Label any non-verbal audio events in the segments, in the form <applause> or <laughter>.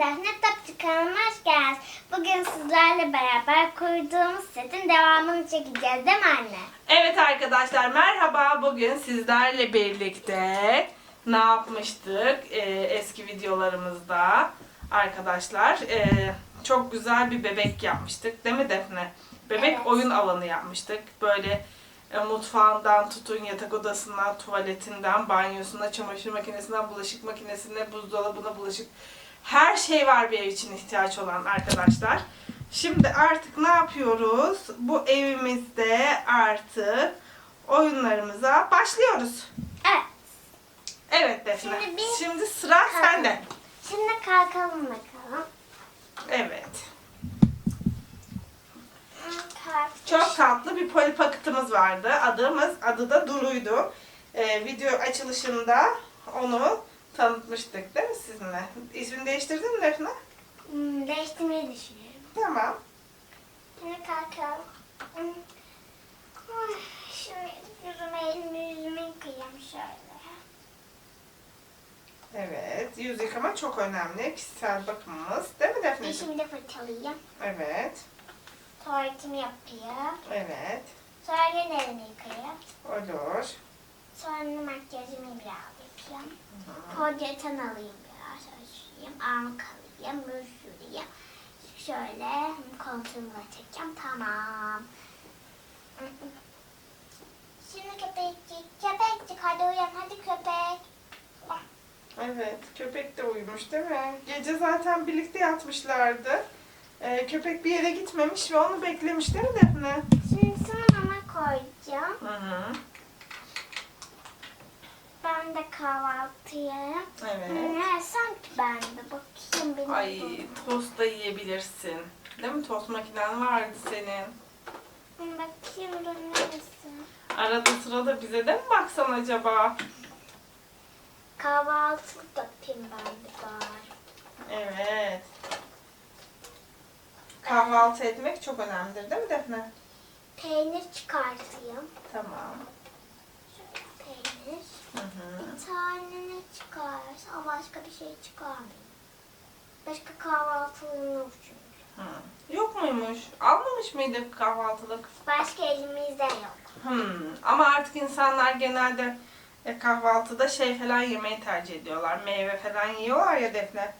Ben Defne Topçu kanalıma hoş geldiniz. Bugün sizlerle beraber kurduğumuz setin devamını çekeceğiz değil mi anne? Evet arkadaşlar merhaba. Bugün sizlerle birlikte ne yapmıştık Ee, eski videolarımızda arkadaşlar ee, çok güzel bir bebek yapmıştık değil mi Defne? Bebek Evet. oyun alanı yapmıştık. Böyle e, mutfağından tutun yatak odasından, tuvaletinden, banyosuna, çamaşır makinesinden, bulaşık makinesine, buzdolabına, bulaşık her şey var bir ev için ihtiyaç olan arkadaşlar. Şimdi artık ne yapıyoruz? Bu evimizde artık oyunlarımıza başlıyoruz. Evet. Evet Defne. Şimdi biz- Şimdi sıra sende. Şimdi kalkalım bakalım. Evet. Hmm, Kalk. Çok tatlı bir polipakıtımız vardı. Adımız, adı da Duru'ydu. Ee, video açılışında onu tanıtmıştık değil mi sizinle? İsmini değiştirdin mi Defne? Hmm, değiştirmeyi düşünüyorum. Tamam. Şimdi kalkalım. Hmm. Ay, Şimdi yüzüme elimi yüzümü yıkayayım şöyle. Evet. Yüz yıkama çok önemli. Kişisel bakımımız. Değil mi Defne? Dişimi de fırçalayayım. Evet. Tuvaletimi yapayım. Evet. Sonra yine elimi yıkayayım. Olur. Yapayım. Fondöten alayım biraz açayım. Almak alayım. Ruj süreyim. Şöyle kontrolümü çekeceğim. Tamam. Şimdi köpekçik. Köpekçik hadi uyan. Hadi köpek. Evet, köpek de uyumuş değil mi? Gece zaten birlikte yatmışlardı. Ee, köpek bir yere gitmemiş ve onu beklemiş değil mi Defne? Şimdi sana mama koyacağım. Hı hı. Ben de kahvaltıya. Evet. Ne sanki ben de bakayım benim. Ay, tost da yiyebilirsin. Değil mi? Tost makinen vardı senin. Bakayım dur neresi? Arada sırada bize de mi baksan acaba? Kahvaltı yapayım ben de bari. Evet. Kahvaltı etmek çok önemlidir değil mi Defne? Peynir çıkartayım. Tamam. Hı. Bir tane ne çıkarsa başka bir şey çıkarmayayım. Başka kahvaltılığım yok çünkü. Hı. Yok muymuş? Almamış mıydık kahvaltılık? Başka elimizde yok. Hmm. Ama artık insanlar genelde e, kahvaltıda şey falan yemeyi tercih ediyorlar. Meyve falan yiyorlar ya Defne.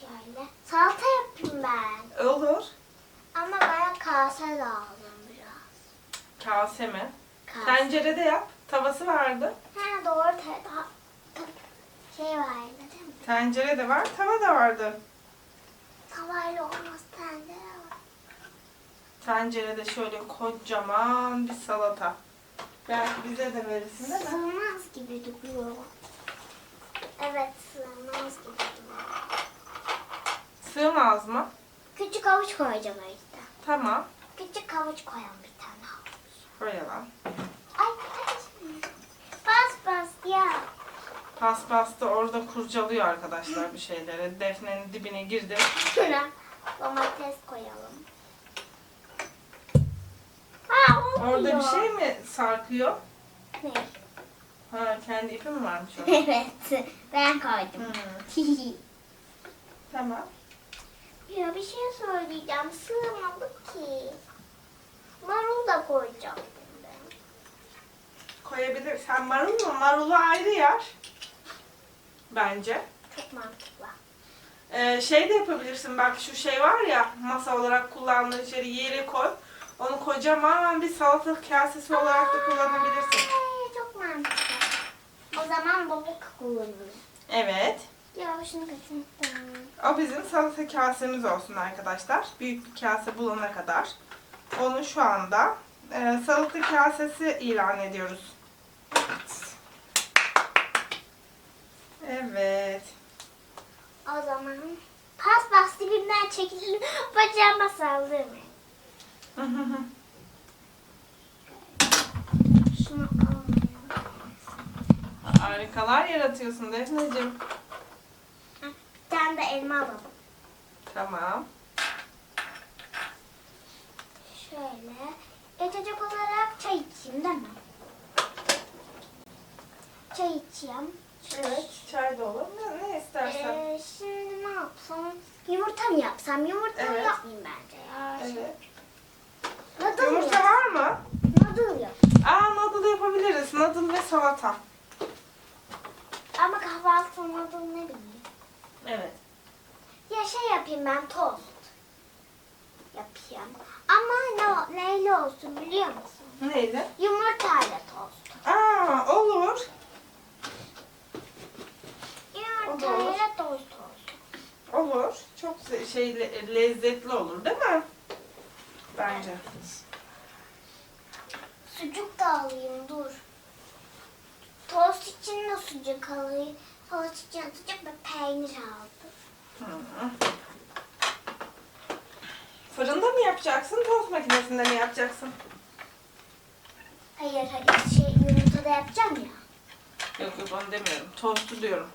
Şöyle. Salata yapayım ben. Olur. Ama bana kase lazım biraz. Kase mi? Kase. Tencerede yap. Tavası vardı. Ha doğru. Te- ta- ta- şey vardı değil mi? Tencere de var, tava da vardı. Tavayla olmaz tencere var. Tencerede şöyle kocaman bir salata. Belki bize de verirsin değil mi? Sığmaz gibi duruyor. Evet sığmaz gibi duruyor. Sığmaz mı? Küçük havuç koyacağım yüzden. Tamam. Küçük havuç koyalım bir tane havuç. Koyalım. Ya. Paspas da orada kurcalıyor arkadaşlar bir şeyleri. Defne'nin dibine girdim. Şuna domates koyalım. Ha olmuyor. Orada bir şey mi sarkıyor? Ne? Ha kendi ipi mi varmış orada? evet ben koydum. Hmm. Tamam. ya bir şey söyleyeceğim. Sığmadı ki. Marul da koyacağım ben. Koyabilir. Sen marul mu? Marulu ayrı yer. Bence. Çok mantıklı. Ee, şey de yapabilirsin. Bak şu şey var ya masa olarak kullandığın içeri yere koy. Onu kocaman bir salatalık kasesi olarak da kullanabilirsin. Ay, çok mantıklı. O zaman balık kullanırım. Evet. Ya şunu kaçırdım. O bizim salata kasemiz olsun arkadaşlar. Büyük bir kase bulana kadar. Onu şu anda e, salata kasesi ilan ediyoruz. Evet. O zaman pas pas dibimden çekilir. <laughs> Bacağıma saldırmayın. Şunu alayım. Harikalar yaratıyorsun Defneciğim. Bir tane de elma alalım. Tamam. Şöyle. İçecek olarak çay içeyim değil mi? Çay içeyim. Evet, çay da olur. Ne, ne istersen. Ee, şimdi ne yapsam? yumurta mı yapsam? Yumurta Evet. yapmayayım bence ya. Evet. Noodle mı Yumurta yap? var mı? Noodle yap. Aa noodle yapabiliriz. Noodle ve salata. Ama kahvaltı noodle ne bileyim. Evet. Ya şey yapayım ben tost. Yapayım. Ama ne, neyle olsun biliyor musun? Neyle? Yumurtayla tost. Aa olur. Olsun. Olur. Çok şey le- lezzetli olur değil mi? Bence. Sucuk da alayım dur. Tost için de sucuk alayım. Tost için sucuk ve peynir aldım. Hı. Fırında mı yapacaksın, tost makinesinde mi yapacaksın? Hayır hayır şey yumurtada yapacağım ya. Yok yok onu demiyorum. Tostu diyorum.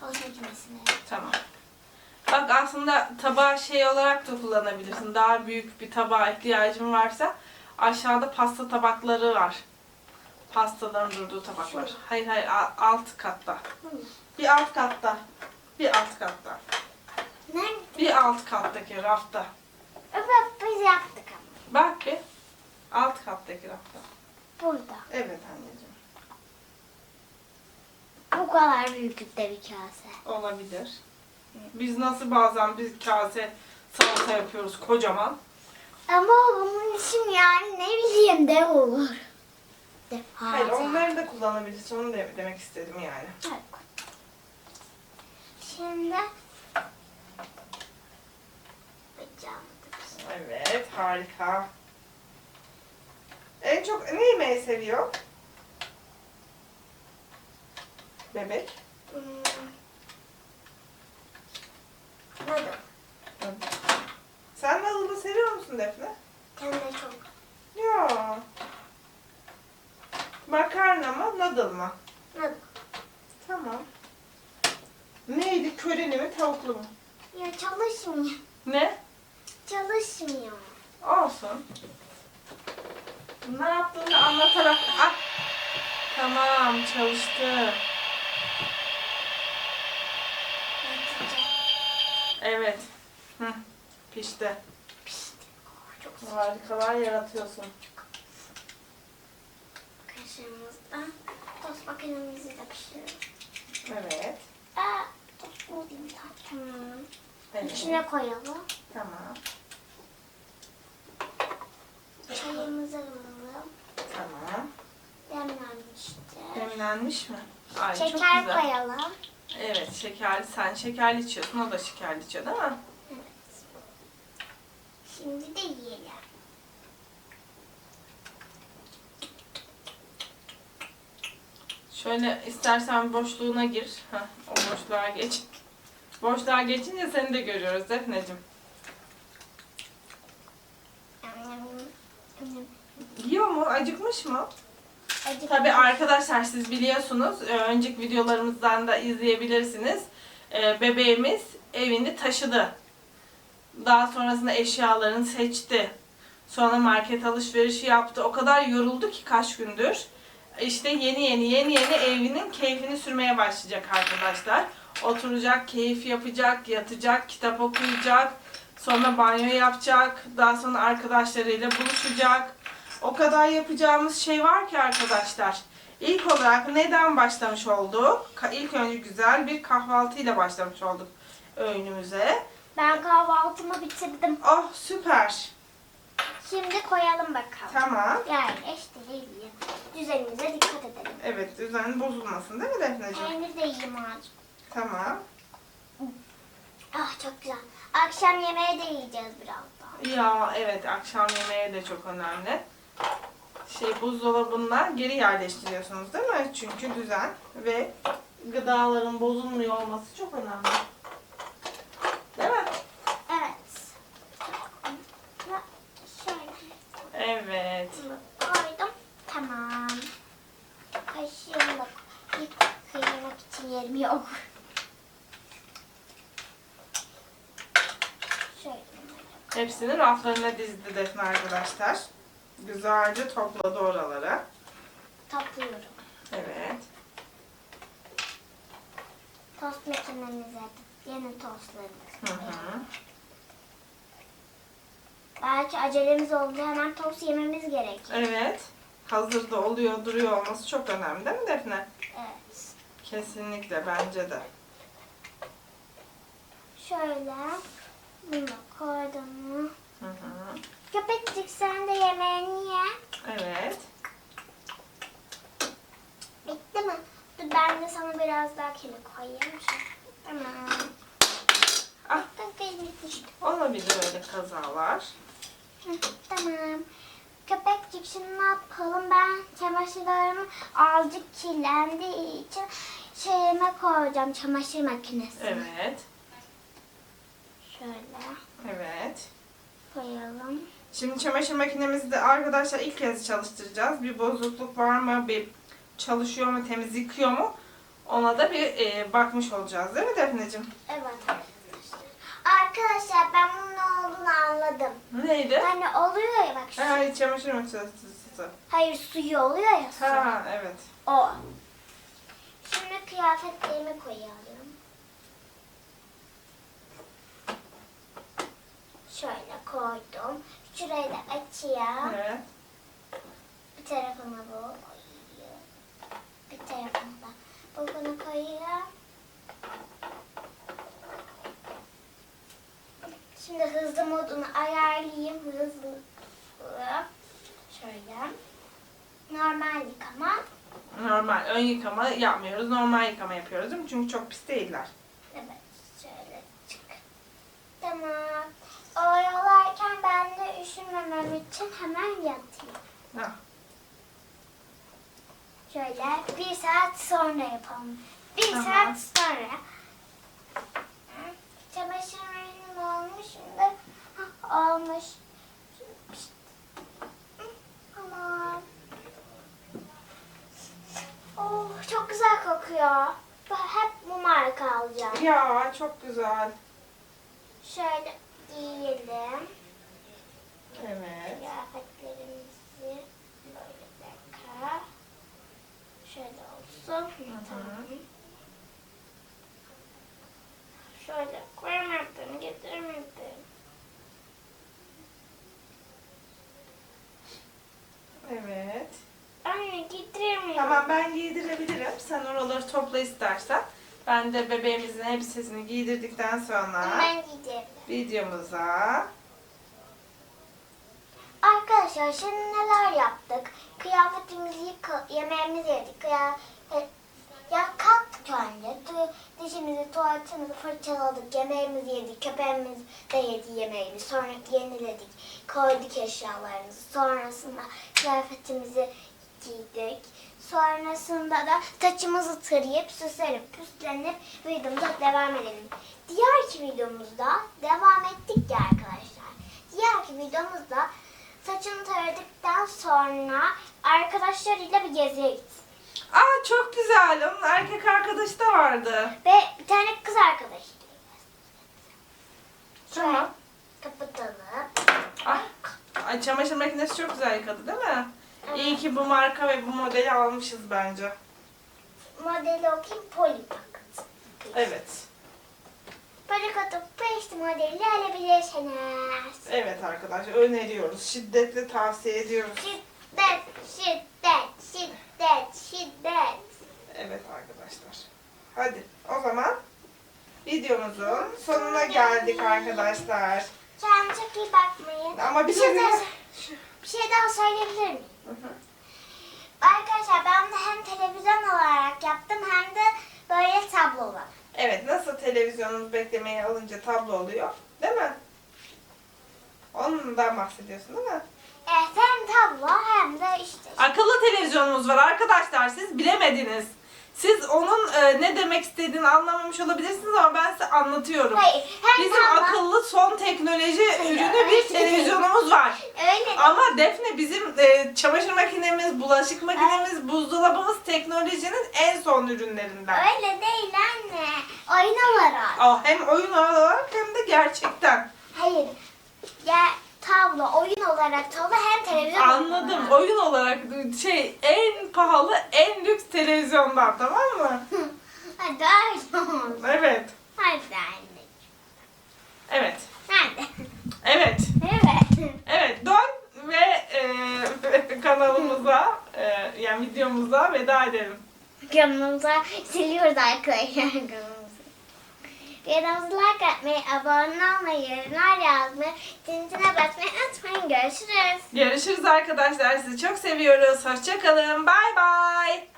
Makinesine. Tamam. Bak aslında tabağı şey olarak da kullanabilirsin. Daha büyük bir tabağa ihtiyacın varsa aşağıda pasta tabakları var. Pastaların durduğu tabaklar. Hayır hayır alt katta. Bir alt katta. Bir alt katta. Nerede? Bir alt kattaki rafta. Evet biz yaptık ama. Bak bir. Alt kattaki rafta. Burada. Evet anneciğim. Bu kadar büyüklükte bir kase. Olabilir. Biz nasıl bazen bir kase salata yapıyoruz kocaman. Ama bunun için yani ne bileyim de olur. De Hayır onları da kullanabilirsin. Onu de- demek istedim yani. Evet. Şimdi da bir- Evet harika. En çok ne yemeği seviyor? Bebek. Hmm. Noodle. Sen noodle'ı seviyor musun Defne? Hem de çok. Ya. Makarna mı, noodle mı? Noodle. Tamam. Neydi? Köreli mi, tavuklu mu? Ya çalışmıyor. Ne? Çalışmıyor. Olsun. Ne yaptığını anlatarak... Ah! Tamam, çalıştı. Yatacak. Evet. Hı. Pişti. Pişti. Oh, çok sıcak. Harikalar yaratıyorsun. Kaşığımızdan tost makinemizi de pişirelim. Evet. Aa, tost bulayım. Tamam. evet. İçine koyalım. Tamam. Çayımızı alalım. Tamam. Demlenmişti. Demlenmiş mi? Ay çok Şeker güzel. koyalım. Evet şekerli. Sen şekerli içiyorsun. O da şekerli içiyor değil mi? Evet. Şimdi de yiyelim. Şöyle istersen boşluğuna gir. Heh, o boşluğa geç. Boşluğa geçince seni de görüyoruz Defneciğim. Yiyor mu? Acıkmış mı? Acı Tabii arkadaşlar siz biliyorsunuz. e, Önceki videolarımızdan da izleyebilirsiniz. E, Bebeğimiz evini taşıdı. Daha sonrasında eşyalarını seçti. Sonra market alışverişi yaptı. O kadar yoruldu ki kaç gündür. İşte yeni yeni yeni yeni evinin keyfini sürmeye başlayacak arkadaşlar. Oturacak, keyif yapacak, yatacak, kitap okuyacak. Sonra banyo yapacak. Daha sonra arkadaşlarıyla buluşacak. O kadar yapacağımız şey var ki arkadaşlar. İlk olarak neden başlamış olduk? İlk önce güzel bir kahvaltıyla başlamış olduk öğünümüze. Ben kahvaltımı bitirdim. Oh süper. Şimdi koyalım bakalım. Tamam. Yerleştirelim. Düzenimize dikkat edelim. Evet düzen bozulmasın değil mi Defneciğim? Peynir de yiyeyim ağacım. Tamam. Ah çok güzel. Akşam yemeği de yiyeceğiz birazdan. Ya evet akşam yemeği de çok önemli. Şey buzdolabına geri yerleştiriyorsunuz değil mi? Çünkü düzen ve gıdaların bozulmuyor olması çok önemli. Değil mi? Evet. Ve Şöyle Evet. bunu koydum. Tamam. Kaşığımla ilk kıymak için yerim yok. Şöyle. Hepsini raflarına dizdi Defne arkadaşlar. Güzelce topladı oralara. Topluyorum. Evet. Tost makinemize yeni tostlarımız. Hı hı. Belki acelemiz oldu hemen tost yememiz gerek. Evet. Hazırda oluyor, duruyor olması çok önemli değil mi Defne? Evet. Kesinlikle bence de. Şöyle bunu koydum? Hı hı. Köpekcik sen de yemeğini ye. Evet. Bitti mi? Dur ben de sana biraz daha kemik koyayım. Tamam. Ah. Kemik düştü. Olabilir öyle kazalar. Hı, Tamam. Köpekcik şimdi ne yapalım? Ben çamaşırlarımı azıcık kirlendiği için şeyime koyacağım çamaşır makinesine. Evet. Şöyle Evet. koyalım. Şimdi çamaşır makinemizi de arkadaşlar ilk kez çalıştıracağız. Bir bozukluk var mı? Bir çalışıyor mu? Temiz yıkıyor mu? Ona da bir e, bakmış olacağız değil mi Defneciğim? Evet arkadaşlar. Arkadaşlar ben bunun ne olduğunu anladım. Neydi? Hani oluyor ya bak şu. Ha, çamaşır makinesi. Hayır suyu oluyor ya su. Ha, evet. O. Şimdi kıyafetlerimi koyalım. Şöyle koydum. Şurayı da açayım. Evet. Bir tarafına bu koyayım. Bir tarafına da bunu koyayım. Şimdi hızlı modunu ayarlayayım. Hızlı. Şöyle. Normal yıkama. Normal. Ön yıkama yapmıyoruz. Normal yıkama yapıyoruz değil mi? Çünkü çok pis değiller. Evet, şöyle çık. Tamam. Oyalarken ben de üşümemem için hemen yatayım. Ha. Şöyle bir saat sonra yapalım. Bir Tamam. saat sonra. Hı, Çamaşırlarım olmuş şimdi. Hah, olmuş. Tamam. Oh, çok güzel kokuyor. Ben hep bu marka alacağım. Ya çok güzel. Şöyle giyelim. Evet. Kıyafetlerimizi böyle bir dakika. Şöyle olsun. Tamam. Şöyle koyamadım, getiremedim. Evet. Anne getiremiyorum. Tamam ben giydirebilirim. Sen oraları topla istersen. Ben de bebeğimizin elbisesini giydirdikten sonra Ben giyeceğim. videomuza Arkadaşlar şimdi neler yaptık? Kıyafetimizi yıka, yemeğimizi yedik. Kıyafet, ya kalktık önce. Tu- Dişimizi, tuvaletimizi fırçaladık. Yemeğimizi yedik. Köpeğimiz de yedi yemeğini. Sonra yeniledik. Koyduk eşyalarımızı. Sonrasında kıyafetimizi giydik. Sonrasında da saçımızı tarayıp süslenip püslenip videomuza devam edelim. Diğerki videomuzda devam ettik ya arkadaşlar. Diğerki videomuzda saçını taradıktan sonra arkadaşlarıyla bir geziye gitsin. Aa çok güzel. Onun erkek arkadaşı da vardı. Ve bir tane kız arkadaşı. Tamam. Kapatalım. Ah, ay, çamaşır makinesi çok güzel yıkadı değil mi? İyi ki bu marka ve bu modeli almışız bence. Modeli okuyayım Polipak. Evet. Polipak 5 modeli alabilirsiniz. Evet arkadaşlar öneriyoruz. Şiddetle tavsiye ediyoruz. Şiddet, şiddet, şiddet, şiddet. Evet arkadaşlar. Hadi o zaman videomuzun sonuna geldik arkadaşlar. Kendinize iyi bakmayın. Ama bir şey şey, daha, diyeyim. bir şey daha söyleyebilir miyim? Hı hı. Arkadaşlar ben bunu hem televizyon olarak yaptım hem de böyle tablo olarak. Evet nasıl televizyonumuz beklemeye alınca tablo oluyor değil mi? Ondan bahsediyorsun değil mi? Evet hem tablo hem de işte. Akıllı televizyonumuz var arkadaşlar siz bilemediniz. Siz onun e, ne demek istediğini anlamamış olabilirsiniz ama ben size anlatıyorum. Hayır Bizim tablo. akıllı son teknoloji ürünü bir televizyonumuz var. Öyle de- Ama Defne bizim e, çamaşır makinemiz, bulaşık makinemiz, buzdolabımız teknolojinin en son ürünlerinden. Öyle değil anne. Oyun olarak. Ah, hem oyun olarak hem de gerçekten. Hayır. Ya tablo, oyun olarak tablo hem televizyon. Anladım. Olarak. Oyun olarak şey en pahalı, en lüks televizyondan tamam mı? <laughs> Hadi öyle. Evet. Hadi anne. Evet. Hadi. Evet. Evet. Evet. Dön ve e, <laughs> kanalımıza e, yani videomuza veda edelim. Kanalımıza siliyoruz arkadaşlar. Videomuzu like atmayı, abone olmayı, yorumlar yazmayı, zincirine basmayı unutmayın. Görüşürüz. Görüşürüz arkadaşlar. Sizi çok seviyoruz. Hoşçakalın. Bay bay.